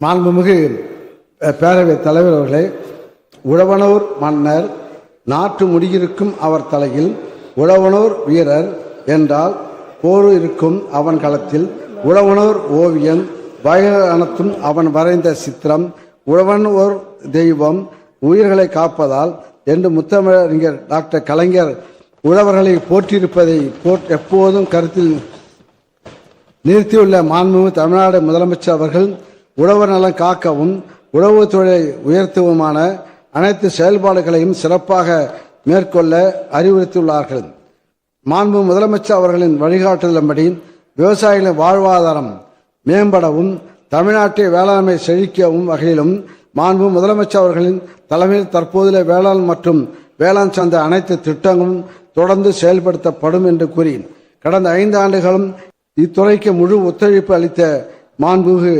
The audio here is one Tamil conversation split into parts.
மாண்புமிகு பேரவைத் தலைவர் அவர்களே உழவனூர் மன்னர் நாட்டு முடியிருக்கும் அவர் தலையில் உழவனூர் வீரர் என்றால் போர் இருக்கும் அவன் களத்தில் உழவனூர் ஓவியம் பயணத்தும் அவன் வரைந்த சித்திரம் உழவனூர் தெய்வம் உயிர்களை காப்பதால் என்று முத்தமிழறிஞர் டாக்டர் கலைஞர் உழவர்களை போற்றியிருப்பதை போட் எப்போதும் கருத்தில் நிறுத்தியுள்ள மாண்புமிகு தமிழ்நாடு முதலமைச்சர் அவர்கள் உழவர் நலன் காக்கவும் உழவு தொழிலை உயர்த்தவுமான அனைத்து செயல்பாடுகளையும் சிறப்பாக மேற்கொள்ள அறிவுறுத்தியுள்ளார்கள். மாண்பு முதலமைச்சர் அவர்களின் வழிகாட்டுதலின்படி விவசாயிகளின் வாழ்வாதாரம் மேம்படவும் தமிழ்நாட்டை வேளாண்மை செழிக்கவும் வகையிலும் மாண்பு முதலமைச்சர் அவர்களின் தலைமையில் தற்போதுள்ள வேளாண் மற்றும் வேளாண் சார்ந்த அனைத்து திட்டங்களும் தொடர்ந்து செயல்படுத்தப்படும் என்று கூறி கடந்த ஐந்து ஆண்டுகளும் இத்துறைக்கு முழு ஒத்துழைப்பு அளித்த மாண்புகு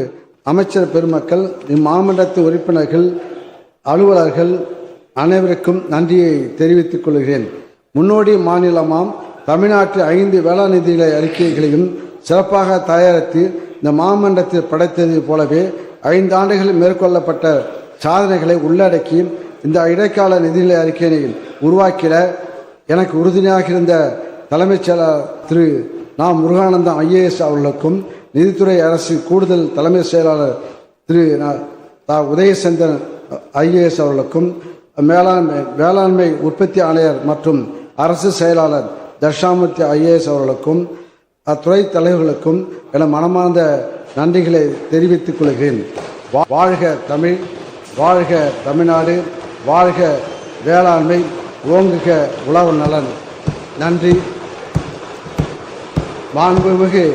அமைச்சர் பெருமக்கள் இம்மாமன்றத்து உறுப்பினர்கள் அலுவலர்கள் அனைவருக்கும் நன்றியை தெரிவித்துக் கொள்கிறேன். முன்னோடி மாநிலமாம் தமிழ்நாட்டு ஐந்து வேளாண் நிதிகளை அறிக்கைகளையும் சிறப்பாக தயாரித்து இந்த மாமன்றத்தில் படைத்தது போலவே ஐந்து ஆண்டுகளில் மேற்கொள்ளப்பட்ட சாதனைகளை உள்ளடக்கி இந்த இடைக்கால நிதிநிலை அறிக்கையை உருவாக்கிட எனக்கு உறுதுணையாக இருந்த தலைமைச் செயலர் திரு நா முருகானந்தம் ஐஏஎஸ் அவர்களுக்கும் நிதித்துறை அரசு கூடுதல் தலைமை செயலாளர் திரு தா. உதயசந்திரன் ஐஏஎஸ் அவர்களுக்கும் மேலாண்மை வேளாண்மை உற்பத்தி ஆணையர் மற்றும் அரசு செயலாளர் தர்ஷாமூர்த்தி ஐஏஎஸ் அவர்களுக்கும் அத்துறை தலைவர்களுக்கும் என மனமார்ந்த நன்றிகளை தெரிவித்துக் கொள்கிறேன். வாழ்க தமிழ் வாழ்க தமிழ்நாடு வாழ்க வேளாண்மை ஓங்குக உழவு நலன். நன்றி. மாண்புமிகு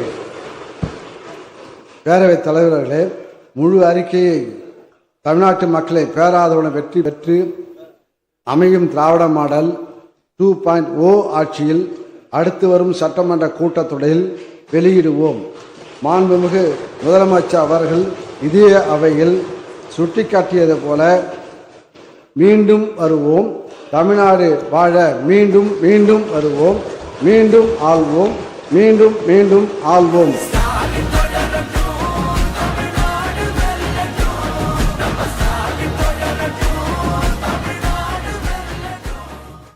பேரவைத் தலைவர்களே முழு அறிக்கையை தமிழ்நாட்டு மக்களை பேராதவன வெற்றி பெற்று அமையும் Dravida model two point O ஆட்சியில் அடுத்து வரும் சட்டமன்ற கூட்டத்தொடரில் வெளியிடுவோம். மாண்புமிகு முதலமைச்சர் அவர்கள் இதே அவையில் சுட்டிக்காட்டியது போல மீண்டும் வருவோம். தமிழ்நாடு வாழ மீண்டும் மீண்டும் வருவோம். மீண்டும் ஆள்வோம். மீண்டும் மீண்டும் ஆள்வோம்.